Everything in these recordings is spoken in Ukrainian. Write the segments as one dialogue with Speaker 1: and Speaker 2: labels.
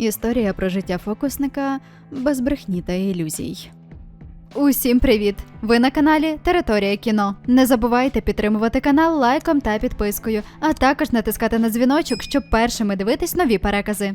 Speaker 1: Історія про життя фокусника без брехні та ілюзій. Усім привіт! Ви на каналі Територія кіно. Не забувайте підтримувати канал лайком та підпискою, а також натискати на дзвіночок, щоб першими дивитись нові перекази.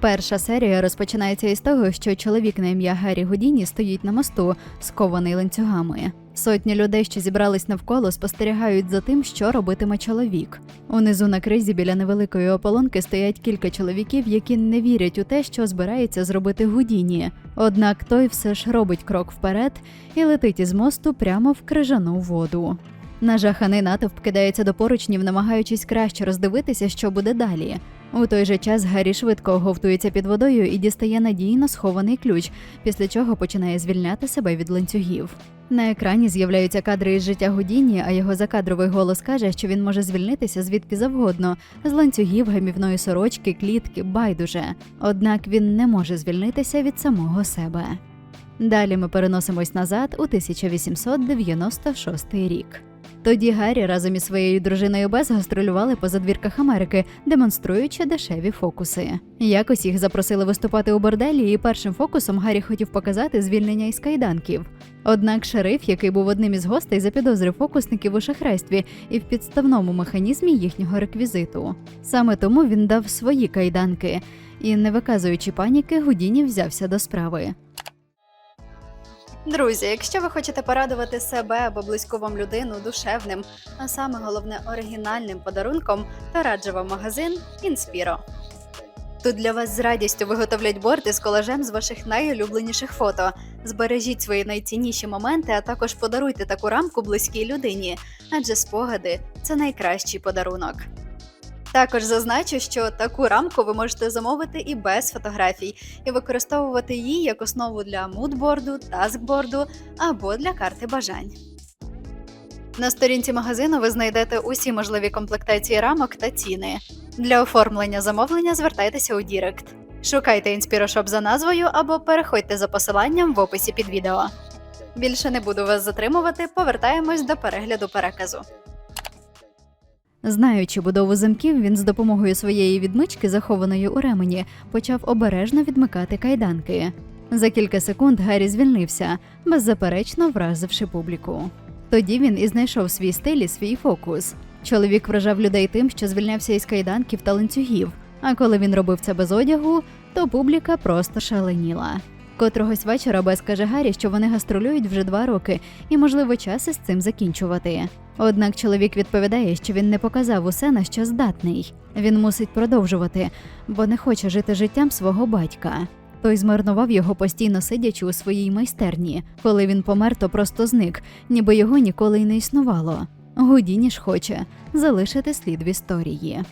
Speaker 1: Перша серія розпочинається із того, що чоловік на ім'я Гаррі Гудіні стоїть на мосту, скований ланцюгами. Сотні людей, що зібрались навколо, спостерігають за тим, що робитиме чоловік. Унизу на кризі біля невеликої ополонки стоять кілька чоловіків, які не вірять у те, що збирається зробити Гудіні. Однак той все ж робить крок вперед і летить із мосту прямо в крижану воду. Нажаханий натовп кидається до поручнів, намагаючись краще роздивитися, що буде далі. У той же час Гаррі швидко оговтується під водою і дістає надійно схований ключ, після чого починає звільняти себе від ланцюгів. На екрані з'являються кадри із життя Гудіні, а його закадровий голос каже, що він може звільнитися звідки завгодно з ланцюгів, гамівної сорочки, клітки, байдуже. Однак він не може звільнитися від самого себе. Далі ми переносимось назад у 1896 рік. Тоді Гаррі разом із своєю дружиною Бес гастролювали по задвірках Америки, демонструючи дешеві фокуси. Якось їх запросили виступати у борделі, і першим фокусом Гаррі хотів показати звільнення із кайданків. Однак шериф, який був одним із гостей, запідозрив фокусників у шахрайстві і в підставному механізмі їхнього реквізиту. Саме тому він дав свої кайданки, і, не виказуючи паніки, Гудіні взявся до справи. Друзі, якщо ви хочете порадувати себе або близьку вам людину душевним, а саме головне оригінальним подарунком, то раджу вам магазин Інспіро. Тут для вас з радістю виготовлять борти з колажем з ваших найулюбленіших фото. Збережіть свої найцінніші моменти, а також подаруйте таку рамку близькій людині, адже спогади це найкращий подарунок. Також зазначу, що таку рамку ви можете замовити і без фотографій, і використовувати її як основу для мудборду, таскборду або для карти бажань. На сторінці магазину ви знайдете усі можливі комплектації рамок та ціни. Для оформлення замовлення звертайтеся у Дірект. Шукайте інспірошоп за назвою або переходьте за посиланням в описі під відео. Більше не буду вас затримувати, повертаємось до перегляду переказу. Знаючи будову замків, він з допомогою своєї відмички, захованої у ремені, почав обережно відмикати кайданки. За кілька секунд Гаррі звільнився, беззаперечно вразивши публіку. Тоді він і знайшов свій стиль і свій фокус. Чоловік вражав людей тим, що звільнявся із кайданків та ланцюгів. А коли він робив це без одягу, то публіка просто шаленіла. Котрогось вечора Бес каже Гаррі, що вони гастролюють вже два роки, і можливо час із цим закінчувати. Однак чоловік відповідає, що він не показав усе, на що здатний. Він мусить продовжувати, бо не хоче жити життям свого батька. Той змарнував його постійно сидячи у своїй майстерні. Коли він помер, то просто зник, ніби його ніколи й не існувало. Гудіні ж хоче залишити слід в історії.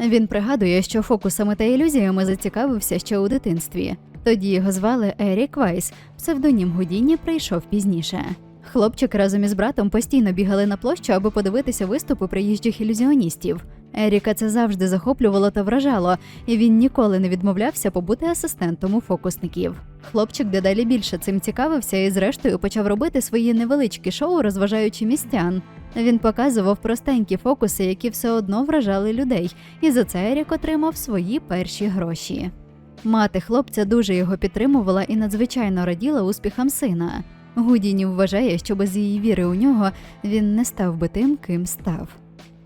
Speaker 1: Він пригадує, що фокусами та ілюзіями зацікавився ще у дитинстві. Тоді його звали Ерік Вайс, псевдонім Гудіні прийшов пізніше. Хлопчик разом із братом постійно бігали на площу, аби подивитися виступи приїжджих ілюзіоністів. Еріка це завжди захоплювало та вражало, і він ніколи не відмовлявся побути асистентом у фокусників. Хлопчик дедалі більше цим цікавився і, зрештою, почав робити свої невеличкі шоу, розважаючи містян. Він показував простенькі фокуси, які все одно вражали людей, і за це Ерік отримав свої перші гроші. Мати хлопця дуже його підтримувала і надзвичайно раділа успіхам сина. Гудіні вважає, що без її віри у нього він не став би тим, ким став.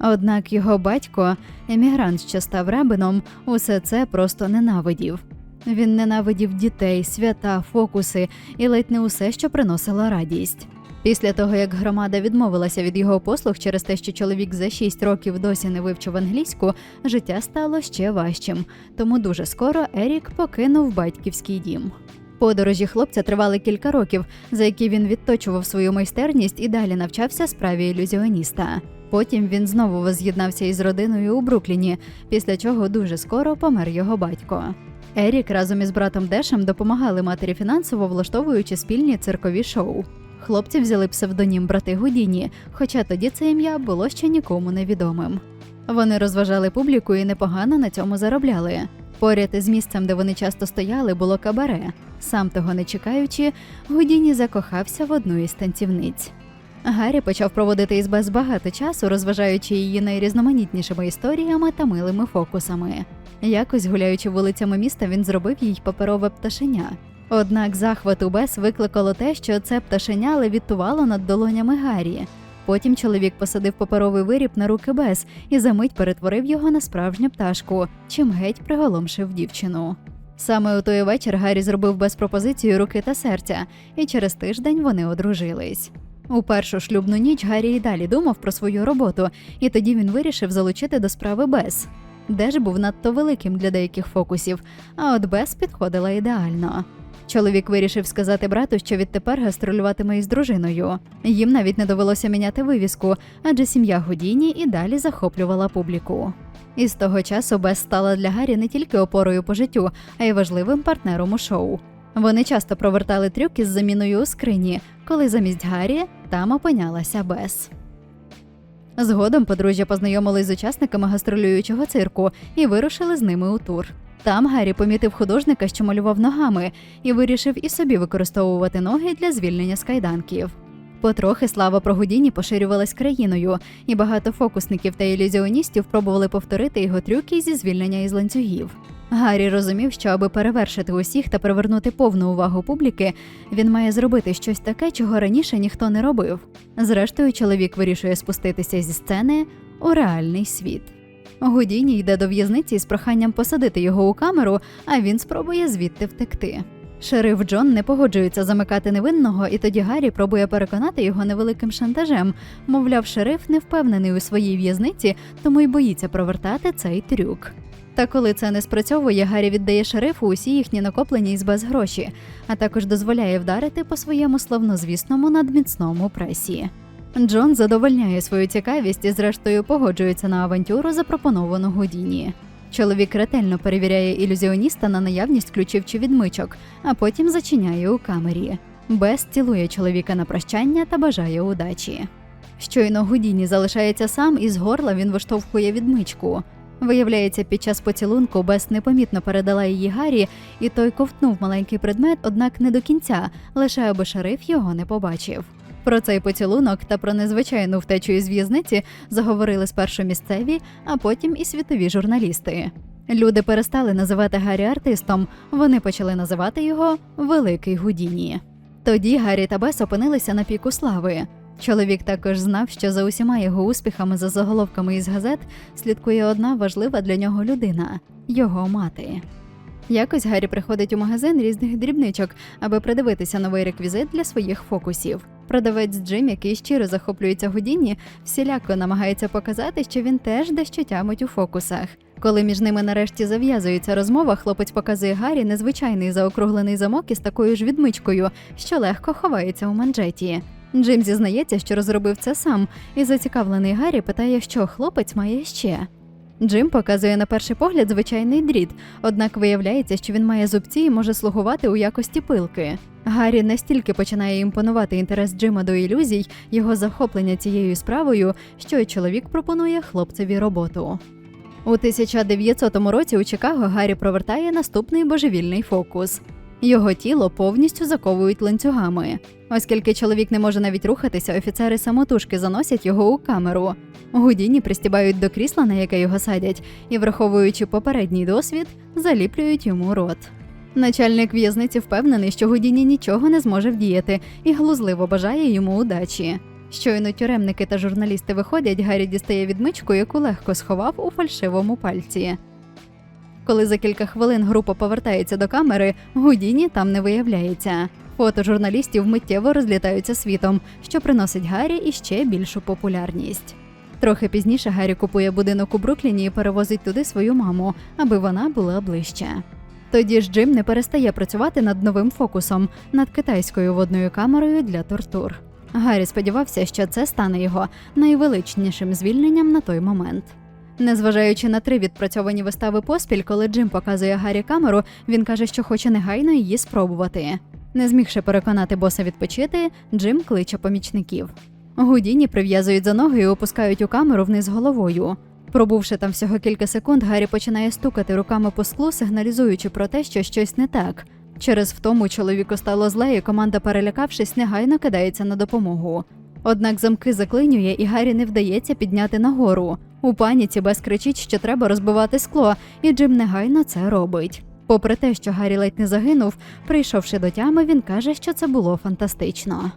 Speaker 1: Однак його батько, емігрант, що став рабином, усе це просто ненавидів. Він ненавидів дітей, свята, фокуси і ледь не усе, що приносило радість. Після того, як громада відмовилася від його послуг через те, що чоловік за 6 років досі не вивчив англійську, життя стало ще важчим. Тому дуже скоро Ерік покинув батьківський дім. Подорожі хлопця тривали кілька років, за які він відточував свою майстерність і далі навчався справі ілюзіоніста. Потім він знову воз'єднався із родиною у Брукліні, після чого дуже скоро помер його батько. Ерік разом із братом Дешем допомагали матері фінансово влаштовуючи спільні циркові шоу. Хлопці взяли псевдонім брати Гудіні, хоча тоді це ім'я було ще нікому невідомим. Вони розважали публіку і непогано на цьому заробляли. Поряд із місцем, де вони часто стояли, було кабаре. Сам того не чекаючи, Гудіні закохався в одну із танцівниць. Гаррі почав проводити із Бес багато часу, розважаючи її найрізноманітнішими історіями та милими фокусами. Якось гуляючи вулицями міста, він зробив їй паперове пташеня. Однак захват у Бес викликало те, що це пташеня левітувало над долонями Гаррі. Потім чоловік посадив паперовий виріб на руки Бес і за мить перетворив його на справжню пташку, чим геть приголомшив дівчину. Саме у той вечір Гаррі зробив Бес пропозицію руки та серця, і через тиждень вони одружились. У першу шлюбну ніч Гаррі й далі думав про свою роботу, і тоді він вирішив залучити до справи Бес. Деш був надто великим для деяких фокусів, а от Бес підходила ідеально. Чоловік вирішив сказати брату, що відтепер гастролюватиме із дружиною. Їм навіть не довелося міняти вивіску, адже сім'я Гудіні і далі захоплювала публіку. І з того часу Бес стала для Гаррі не тільки опорою по життю, а й важливим партнером у шоу. Вони часто провертали трюки з заміною у скрині, коли замість Гаррі там опинялася Бес. Згодом подружжя познайомились з учасниками гастролюючого цирку і вирушили з ними у тур. Там Гаррі помітив художника, що малював ногами, і вирішив і собі використовувати ноги для звільнення з кайданків. Потрохи слава про Гудіні поширювалась країною, і багато фокусників та ілюзіоністів пробували повторити його трюки зі звільнення із ланцюгів. Гаррі розумів, що аби перевершити усіх та привернути повну увагу публіки, він має зробити щось таке, чого раніше ніхто не робив. Зрештою, чоловік вирішує спуститися зі сцени у реальний світ. Гудіні йде до в'язниці з проханням посадити його у камеру, а він спробує звідти втекти. Шериф Джон не погоджується замикати невинного, і тоді Гаррі пробує переконати його невеликим шантажем. Мовляв, шериф не впевнений у своїй в'язниці, тому й боїться провертати цей трюк. Та коли це не спрацьовує, Гаррі віддає шерифу усі їхні накоплені із без гроші, а також дозволяє вдарити по своєму славнозвісному надміцному пресі. Джон задовольняє свою цікавість і, зрештою, погоджується на авантюру, запропоновану Гудіні. Чоловік ретельно перевіряє ілюзіоніста на наявність ключів чи відмичок, а потім зачиняє у камері. Бес цілує чоловіка на прощання та бажає удачі. Щойно Гудіні залишається сам, і з горла він виштовхує відмичку. Виявляється, під час поцілунку Бес непомітно передала її Гаррі, і той ковтнув маленький предмет, однак не до кінця, лише аби шериф його не побачив. Про цей поцілунок та про незвичайну втечу із в'язниці заговорили спершу місцеві, а потім і світові журналісти. Люди перестали називати Гаррі артистом, вони почали називати його Великий Гудіні. Тоді Гаррі та Бес опинилися на піку слави. Чоловік також знав, що за усіма його успіхами за заголовками із газет слідкує одна важлива для нього людина його мати. Якось Гаррі приходить у магазин різних дрібничок, аби придивитися новий реквізит для своїх фокусів. Продавець Джим, який щиро захоплюється Гудіні, всіляко намагається показати, що він теж дещо тямить у фокусах. Коли між ними нарешті зав'язується розмова, хлопець показує Гаррі незвичайний заокруглений замок із такою ж відмичкою, що легко ховається у манжеті. Джим зізнається, що розробив це сам, і зацікавлений Гаррі питає, що хлопець має ще. Джим показує на перший погляд звичайний дріт, однак виявляється, що він має зубці і може слугувати у якості пилки. Гаррі настільки починає імпонувати інтерес Джима до ілюзій, його захоплення цією справою, що й чоловік пропонує хлопцеві роботу. У 1900 році у Чикаго Гаррі провертає наступний божевільний фокус. Його тіло повністю заковують ланцюгами. Оскільки чоловік не може навіть рухатися, офіцери самотужки заносять його у камеру. Гудіні пристібають до крісла, на яке його садять, і, враховуючи попередній досвід, заліплюють йому рот. Начальник в'язниці впевнений, що Гудіні нічого не зможе вдіяти і глузливо бажає йому удачі. Щойно тюремники та журналісти виходять, Гаррі дістає відмичку, яку легко сховав у фальшивому пальці. Коли за кілька хвилин група повертається до камери, Гудіні там не виявляється. Фото журналістів миттєво розлітаються світом, що приносить Гаррі іще більшу популярність. Трохи пізніше Гаррі купує будинок у Брукліні і перевозить туди свою маму, аби вона була ближче. Тоді ж Джим не перестає працювати над новим фокусом над китайською водною камерою для тортур. Гаррі сподівався, що це стане його найвеличнішим звільненням на той момент. Незважаючи на три відпрацьовані вистави поспіль, коли Джим показує Гаррі камеру, він каже, що хоче негайно її спробувати. Не змігши переконати боса відпочити, Джим кличе помічників. Гудіні прив'язують за ноги і опускають у камеру вниз головою. Пробувши там всього кілька секунд, Гаррі починає стукати руками по склу, сигналізуючи про те, що щось не так. Через втому чоловіку стало зле, і команда, перелякавшись, негайно кидається на допомогу. Однак замки заклинює, і Гаррі не вдається підняти нагору. У паніці Бес кричить, що треба розбивати скло, і Джим негайно це робить. Попри те, що Гаррі ледь не загинув, прийшовши до тями, він каже, що це було фантастично.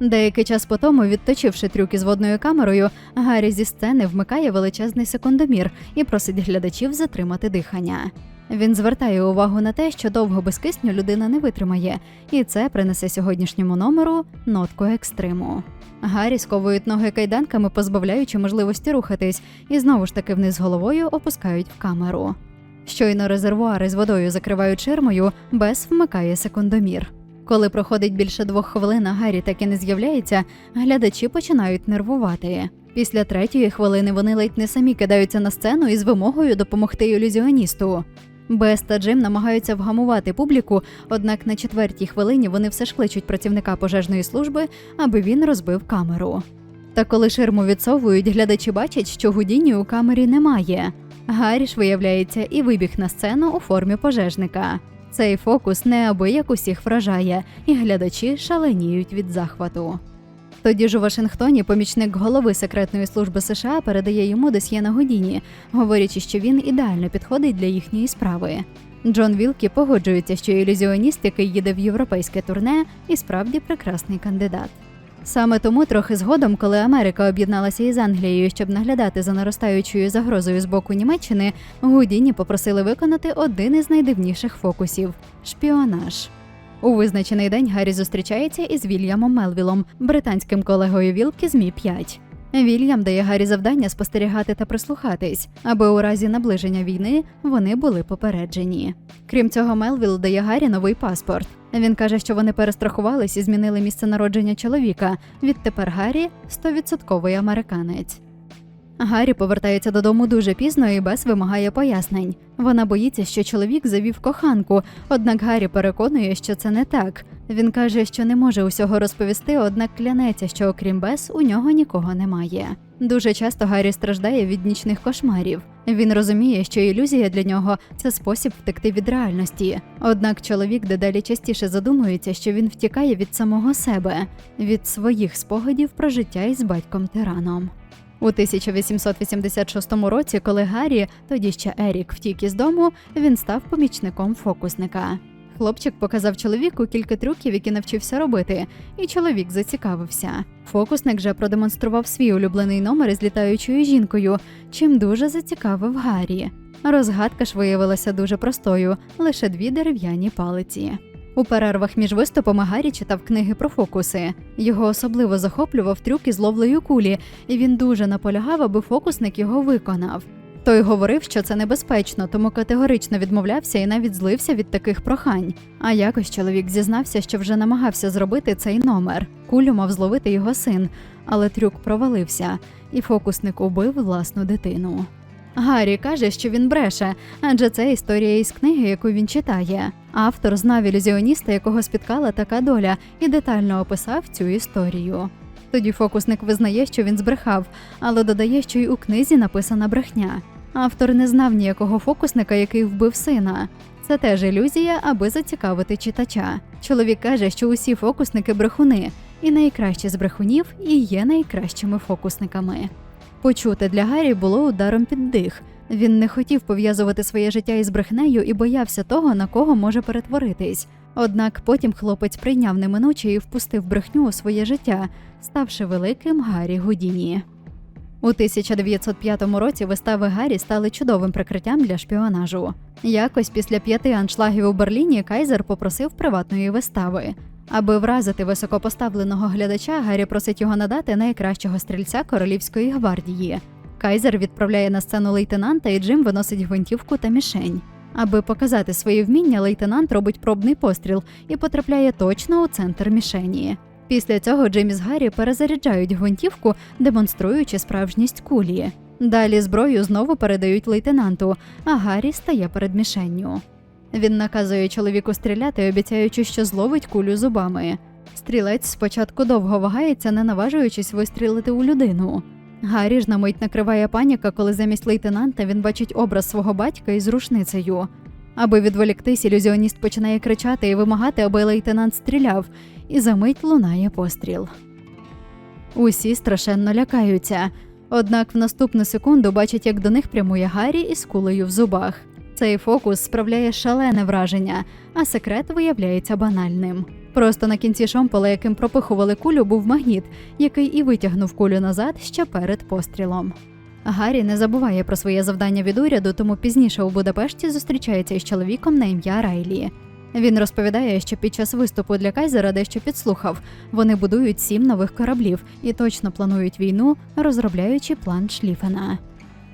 Speaker 1: Деякий час по тому, відточивши трюки з водною камерою, Гаррі зі сцени вмикає величезний секундомір і просить глядачів затримати дихання. Він звертає увагу на те, що довго без кисню людина не витримає, і це принесе сьогоднішньому номеру нотку екстриму. Гаррі сковують ноги кайданками, позбавляючи можливості рухатись, і знову ж таки вниз головою опускають в камеру. Щойно резервуари з водою закривають ширмою, Бес вмикає секундомір. Коли проходить більше двох хвилин, а Гаррі так і не з'являється, глядачі починають нервувати. Після третьої хвилини вони ледь не самі кидаються на сцену із вимогою допомогти ілюзіоністу. Бес та Джим намагаються вгамувати публіку, однак на четвертій хвилині вони все ж кличуть працівника пожежної служби, аби він розбив камеру. Та коли ширму відсовують, глядачі бачать, що Гудіні у камері немає. Гаррі ж виявляється і вибіг на сцену у формі пожежника. Цей фокус неабияк усіх вражає, і глядачі шаленіють від захвату. Тоді ж у Вашингтоні помічник голови секретної служби США передає йому досьє на Годіні, говорячи, що він ідеально підходить для їхньої справи. Джон Вілкі погоджується, що ілюзіоніст, який їде в європейське турне, і справді прекрасний кандидат. Саме тому трохи згодом, коли Америка об'єдналася із Англією, щоб наглядати за наростаючою загрозою з боку Німеччини, Гудіні попросили виконати один із найдивніших фокусів шпіонаж. У визначений день Гаррі зустрічається із Вільямом Мелвілом, британським колегою Вілки з Мі 5 Вільям дає Гаррі завдання спостерігати та прислухатись, аби у разі наближення війни вони були попереджені. Крім цього, Мелвіл дає Гаррі новий паспорт. Він каже, що вони перестрахувались і змінили місце народження чоловіка. Відтепер Гаррі 100% американець. Гаррі повертається додому дуже пізно і Бес вимагає пояснень. Вона боїться, що чоловік завів коханку, однак Гаррі переконує, що це не так. Він каже, що не може усього розповісти, однак клянеться, що окрім Бес у нього нікого немає. Дуже часто Гаррі страждає від нічних кошмарів. Він розуміє, що ілюзія для нього це спосіб втекти від реальності. Однак чоловік дедалі частіше задумується, що він втікає від самого себе, від своїх спогадів про життя із батьком тираном. У 1886 році, коли Гаррі, тоді ще Ерік, втік із дому, він став помічником фокусника. Хлопчик показав чоловіку кілька трюків, які навчився робити, і чоловік зацікавився. Фокусник же продемонстрував свій улюблений номер із літаючою жінкою, чим дуже зацікавив Гаррі. Розгадка ж виявилася дуже простою: лише дві дерев'яні палиці. У перервах між виступами Гаррі читав книги про фокуси. Його особливо захоплював трюк із ловлею кулі, і він дуже наполягав, аби фокусник його виконав. Той говорив, що це небезпечно, тому категорично відмовлявся і навіть злився від таких прохань. А якось чоловік зізнався, що вже намагався зробити цей номер. Кулю мав зловити його син, але трюк провалився, і фокусник убив власну дитину. Гаррі каже, що він бреше, адже це історія із книги, яку він читає. Автор знав ілюзіоніста, якого спіткала така доля, і детально описав цю історію. Тоді фокусник визнає, що він збрехав, але додає, що й у книзі написана брехня. Автор не знав ніякого фокусника, який вбив сина. Це теж ілюзія, аби зацікавити читача. Чоловік каже, що усі фокусники брехуни, і найкращі з брехунів і є найкращими фокусниками. Почути для Гаррі було ударом під дих. Він не хотів пов'язувати своє життя із брехнею і боявся того, на кого може перетворитись. Однак потім хлопець прийняв неминуче і впустив брехню у своє життя, ставши великим Гаррі Гудіні. У 1905 році вистави Гаррі стали чудовим прикриттям для шпіонажу. Якось після п'яти аншлагів у Берліні Кайзер попросив приватної вистави. Аби вразити високопоставленого глядача, Гаррі просить його надати найкращого стрільця королівської гвардії. Кайзер відправляє на сцену лейтенанта, і Джим виносить гвинтівку та мішень. Аби показати свої вміння, лейтенант робить пробний постріл і потрапляє точно у центр мішені. Після цього Джим із Гаррі перезаряджають гвинтівку, демонструючи справжність кулі. Далі зброю знову передають лейтенанту, а Гаррі стає перед мішенню. Він наказує чоловіку стріляти, обіцяючи, що зловить кулю зубами. Стрілець спочатку довго вагається, не наважуючись вистрілити у людину. Гаррі ж на мить накриває паніка, коли замість лейтенанта він бачить образ свого батька із рушницею. Аби відволіктись, ілюзіоніст починає кричати і вимагати, аби лейтенант стріляв, і за мить лунає постріл. Усі страшенно лякаються. Однак в наступну секунду бачать, як до них прямує Гаррі із кулею в зубах. Цей фокус справляє шалене враження, а секрет виявляється банальним. Просто на кінці шомпола, яким пропихували кулю, був магніт, який і витягнув кулю назад ще перед пострілом. Гаррі не забуває про своє завдання від уряду, тому пізніше у Будапешті зустрічається із чоловіком на ім'я Райлі. Він розповідає, що під час виступу для Кайзера дещо підслухав. Вони будують сім нових кораблів і точно планують війну, розробляючи план Шліфена.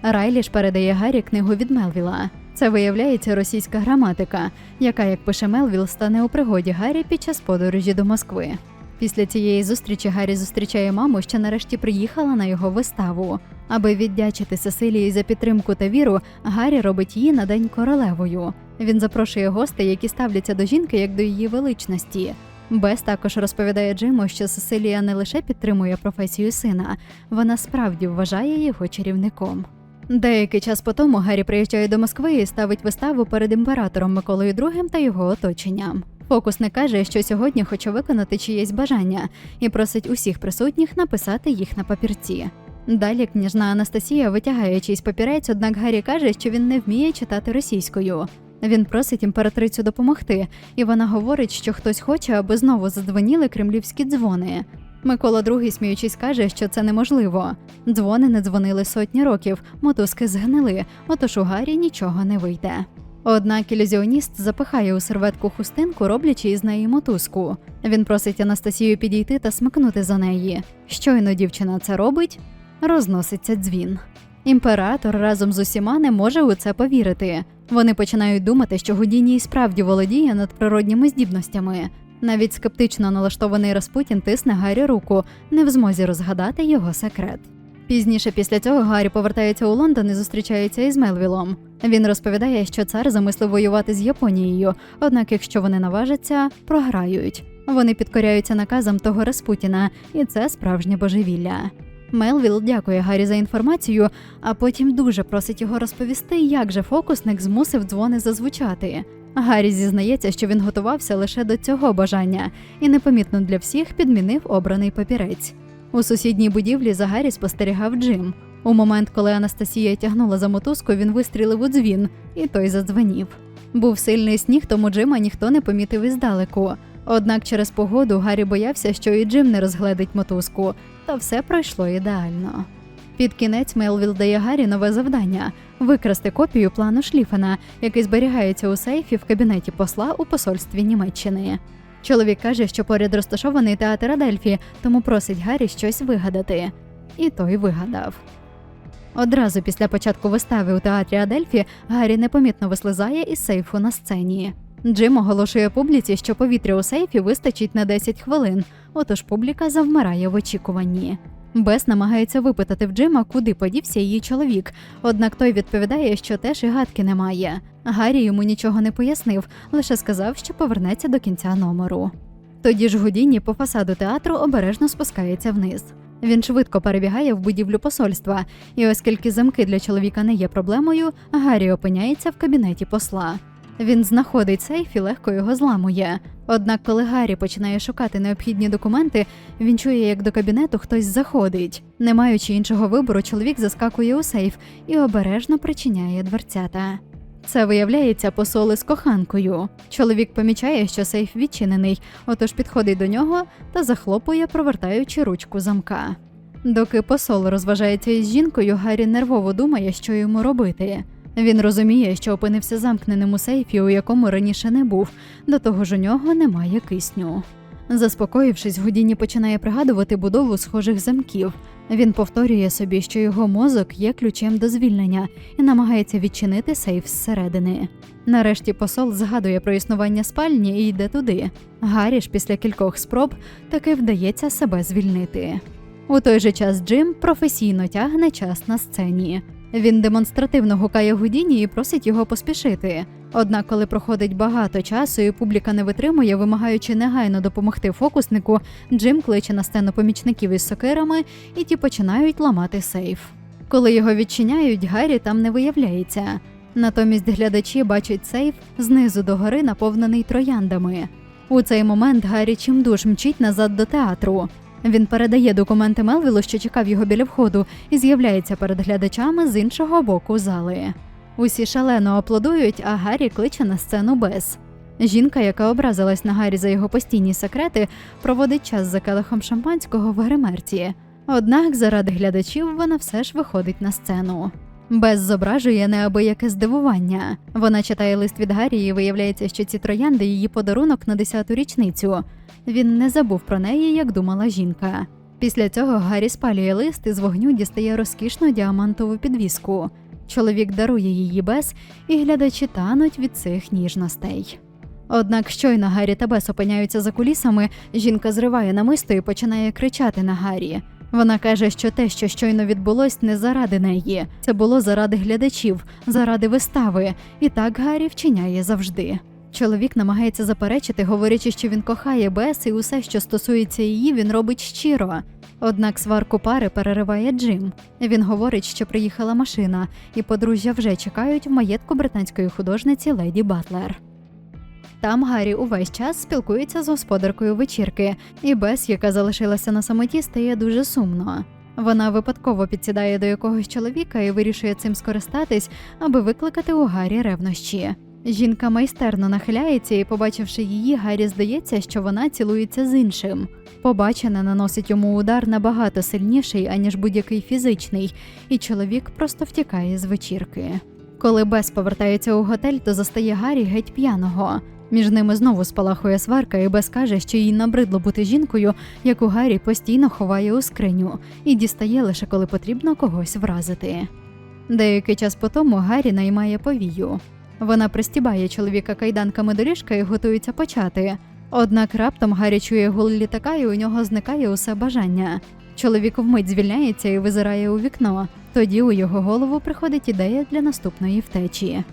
Speaker 1: Райлі ж передає Гаррі книгу від Мелвіла. Це виявляється російська граматика, яка, як пише Мелвіл, стане у пригоді Гаррі під час подорожі до Москви. Після цієї зустрічі Гаррі зустрічає маму, що нарешті приїхала на його виставу. Аби віддячити Сесилії за підтримку та віру, Гаррі робить її на день королевою. Він запрошує гостей, які ставляться до жінки як до її величності. Бес також розповідає Джиму, що Сесилія не лише підтримує професію сина, вона справді вважає його чарівником. Деякий час по тому Гаррі приїжджає до Москви і ставить виставу перед імператором Миколою II та його оточенням. Фокусник каже, що сьогодні хоче виконати чиєсь бажання і просить усіх присутніх написати їх на папірці. Далі княжна Анастасія витягає чийсь папірець, однак Гаррі каже, що він не вміє читати російською. Він просить імператрицю допомогти, і вона говорить, що хтось хоче, аби знову задзвоніли кремлівські дзвони. Микола II, сміючись, каже, що це неможливо. Дзвони не дзвонили сотні років, мотузки згнили, отож у Гаррі нічого не вийде. Однак ілюзіоніст запихає у серветку хустинку, роблячи із неї мотузку. Він просить Анастасію підійти та смикнути за неї. Щойно дівчина це робить, розноситься дзвін. Імператор разом з усіма не може у це повірити. Вони починають думати, що Гудіні і справді володіє надприродніми здібностями. Навіть скептично налаштований Распутін тисне Гаррі руку, не в змозі розгадати його секрет. Пізніше після цього Гаррі повертається у Лондон і зустрічається із Мелвілом. Він розповідає, що цар замислив воювати з Японією, однак, якщо вони наважаться, програють. Вони підкоряються наказам того Распутіна, і це справжнє божевілля. Мелвіл дякує Гаррі за інформацію, а потім дуже просить його розповісти, як же фокусник змусив дзвони зазвучати. Гаррі зізнається, що він готувався лише до цього бажання і непомітно для всіх підмінив обраний папірець. У сусідній будівлі за Гаррі спостерігав Джим. У момент, коли Анастасія тягнула за мотузку, він вистрілив у дзвін, і той задзвенів. Був сильний сніг, тому Джима ніхто не помітив іздалеку. Однак через погоду Гаррі боявся, що і Джим не розгледить мотузку, та все пройшло ідеально. Під кінець Мелвіл дає Гаррі нове завдання викрасти копію плану Шліфена, який зберігається у сейфі в кабінеті посла у посольстві Німеччини. Чоловік каже, що поряд розташований театр Адельфі, тому просить Гаррі щось вигадати. І той вигадав. Одразу після початку вистави у театрі Адельфі Гаррі непомітно вислизає із сейфу на сцені. Джим оголошує публіці, що повітря у сейфі вистачить на 10 хвилин, отож публіка завмирає в очікуванні. Бес намагається випитати в Джима, куди подівся її чоловік, однак той відповідає, що теж і гадки немає. Гаррі йому нічого не пояснив, лише сказав, що повернеться до кінця номеру. Тоді ж Гудіні по фасаду театру обережно спускається вниз. Він швидко перебігає в будівлю посольства, і оскільки замки для чоловіка не є проблемою, Гаррі опиняється в кабінеті посла. Він знаходить сейф і легко його зламує. Однак, коли Гаррі починає шукати необхідні документи, він чує, як до кабінету хтось заходить. Не маючи іншого вибору, чоловік заскакує у сейф і обережно причиняє дверцята. Це виявляється посол із коханкою. Чоловік помічає, що сейф відчинений, отож підходить до нього та захлопує, провертаючи ручку замка. Доки посол розважається із жінкою, Гаррі нервово думає, що йому робити. Він розуміє, що опинився замкненим у сейфі, у якому раніше не був, до того ж у нього немає кисню. Заспокоївшись, Гудіні починає пригадувати будову схожих замків. Він повторює собі, що його мозок є ключем до звільнення і намагається відчинити сейф зсередини. Нарешті посол згадує про існування спальні і йде туди. Гаррі ж після кількох спроб таки вдається себе звільнити. У той же час Джим професійно тягне час на сцені. Він демонстративно гукає Гудіні і просить його поспішити. Однак, коли проходить багато часу і публіка не витримує, вимагаючи негайно допомогти фокуснику, Джим кличе на сцену помічників із сокирами, і ті починають ламати сейф. Коли його відчиняють, Гаррі там не виявляється. Натомість глядачі бачать сейф знизу до гори, наповнений трояндами. У цей момент Гаррі чимдуж мчить назад до театру. Він передає документи Мелвілу, що чекав його біля входу, і з'являється перед глядачами з іншого боку зали. Усі шалено аплодують, а Гаррі кличе на сцену Бес. Жінка, яка образилась на Гаррі за його постійні секрети, проводить час за келихом шампанського в гримерці. Однак, заради глядачів, вона все ж виходить на сцену. Без зображує неабияке здивування. Вона читає лист від Гаррі і виявляється, що ці троянди її подарунок на 10-ту річницю. Він не забув про неї, як думала жінка. Після цього Гаррі спалює лист і з вогню дістає розкішну діамантову підвіску. Чоловік дарує її Бес, і глядачі тануть від цих ніжностей. Однак щойно Гаррі та Бес опиняються за кулісами, жінка зриває намисто і починає кричати на Гаррі. Вона каже, що те, що щойно відбулось, не заради неї. Це було заради глядачів, заради вистави, і так Гаррі вчиняє завжди. Чоловік намагається заперечити, говорячи, що він кохає Бес, і усе, що стосується її, він робить щиро. Однак сварку пари перериває Джим. Він говорить, що приїхала машина, і подружжя вже чекають в маєтку британської художниці Леді Батлер. Там Гаррі увесь час спілкується з господаркою вечірки, і Бес, яка залишилася на самоті, стає дуже сумно. Вона випадково підсідає до якогось чоловіка і вирішує цим скористатись, аби викликати у Гаррі ревнощі. Жінка майстерно нахиляється, і, побачивши її, Гаррі здається, що вона цілується з іншим. Побачене наносить йому удар набагато сильніший, аніж будь-який фізичний, і чоловік просто втікає з вечірки. Коли Бес повертається у готель, то застає Гаррі геть п'яного. Між ними знову спалахує сварка, і Бес каже, що їй набридло бути жінкою, яку Гаррі постійно ховає у скриню, і дістає лише коли потрібно когось вразити. Деякий час по тому Гаррі наймає повію. Вона пристібає чоловіка кайданками до ліжка і готується почати. Однак раптом Гаррі чує гул літака, і у нього зникає усе бажання. Чоловік вмить звільняється і визирає у вікно. Тоді у його голову приходить ідея для наступної втечі.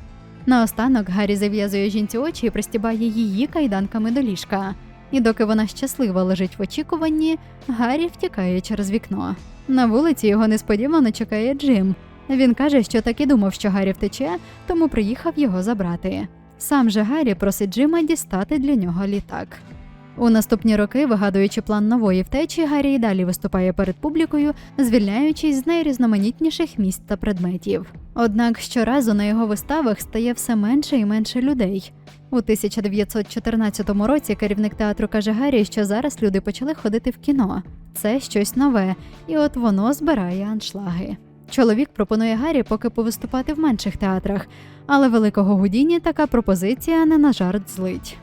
Speaker 1: Наостанок Гаррі зав'язує жінці очі і пристібає її кайданками до ліжка. І доки вона щаслива лежить в очікуванні, Гаррі втікає через вікно. На вулиці його несподівано чекає Джим. Він каже, що так і думав, що Гаррі втече, тому приїхав його забрати. Сам же Гаррі просить Джима дістати для нього літак. У наступні роки, вигадуючи план нової втечі, Гаррі й далі виступає перед публікою, звільняючись з найрізноманітніших місць та предметів. Однак щоразу на його виставах стає все менше і менше людей. У 1914 році керівник театру каже Гаррі, що зараз люди почали ходити в кіно. Це щось нове, і от воно збирає аншлаги. Чоловік пропонує Гаррі поки повиступати в менших театрах, але великого Гудіні така пропозиція не на жарт злить.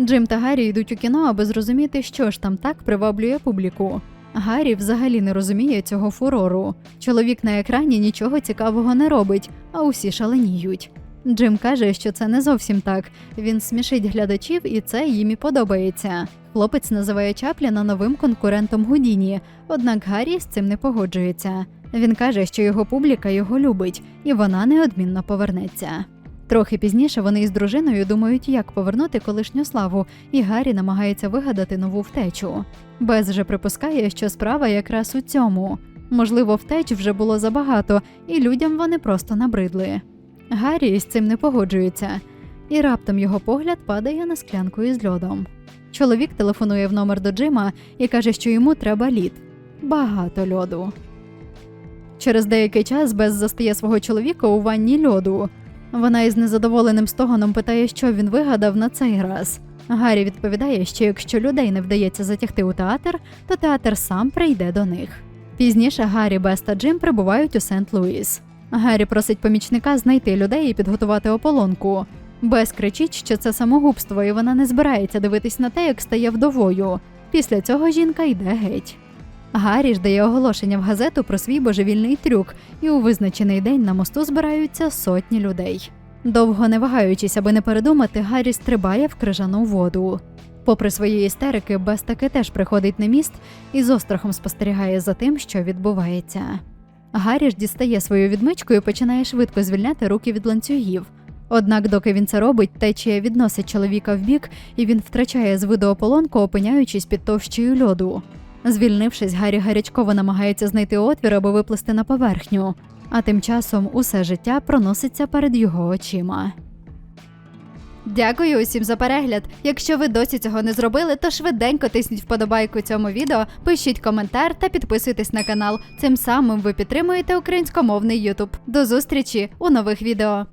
Speaker 1: Джим та Гаррі йдуть у кіно, аби зрозуміти, що ж там так приваблює публіку. Гаррі взагалі не розуміє цього фурору. Чоловік на екрані нічого цікавого не робить, а усі шаленіють. Джим каже, що це не зовсім так. Він смішить глядачів, і це їм і подобається. Хлопець називає Чапліна новим конкурентом Гудіні, однак Гаррі з цим не погоджується. Він каже, що його публіка його любить, і вона неодмінно повернеться. Трохи пізніше вони із дружиною думають, як повернути колишню славу, і Гаррі намагається вигадати нову втечу. Без же припускає, що справа якраз у цьому. Можливо, втеч вже було забагато, і людям вони просто набридли. Гаррі з цим не погоджується, і раптом його погляд падає на склянку із льодом. Чоловік телефонує в номер до Джима і каже, що йому треба лід. Багато льоду. Через деякий час Бес застає свого чоловіка у ванні льоду. Вона із незадоволеним стогоном питає, що він вигадав на цей раз. Гаррі відповідає, що якщо людей не вдається затягти у театр, то театр сам прийде до них. Пізніше Гаррі, Бес та Джим прибувають у Сент-Луіс. Гаррі просить помічника знайти людей і підготувати ополонку. Бес кричить, що це самогубство, і вона не збирається дивитись на те, як стає вдовою. Після цього жінка йде геть. Гаррі ж дає оголошення в газету про свій божевільний трюк, і у визначений день на мосту збираються сотні людей. Довго не вагаючись, аби не передумати, Гаррі стрибає в крижану воду. Попри свої істерики, Бес таки теж приходить на міст і з острахом спостерігає за тим, що відбувається. Гаррі ж дістає свою відмичку і починає швидко звільняти руки від ланцюгів. Однак, доки він це робить, течія відносить чоловіка вбік, і він втрачає з виду ополонку, опиняючись під товщею льоду. Звільнившись, Гаррі гарячково намагається знайти отвір, аби виплисти на поверхню, а тим часом усе життя проноситься перед його очима. Дякую усім за перегляд. Якщо ви досі цього не зробили, то швиденько тисніть вподобайку цьому відео, пишіть коментар та підписуйтесь на канал. Цим самим ви підтримуєте українськомовний Ютуб. До зустрічі у нових відео.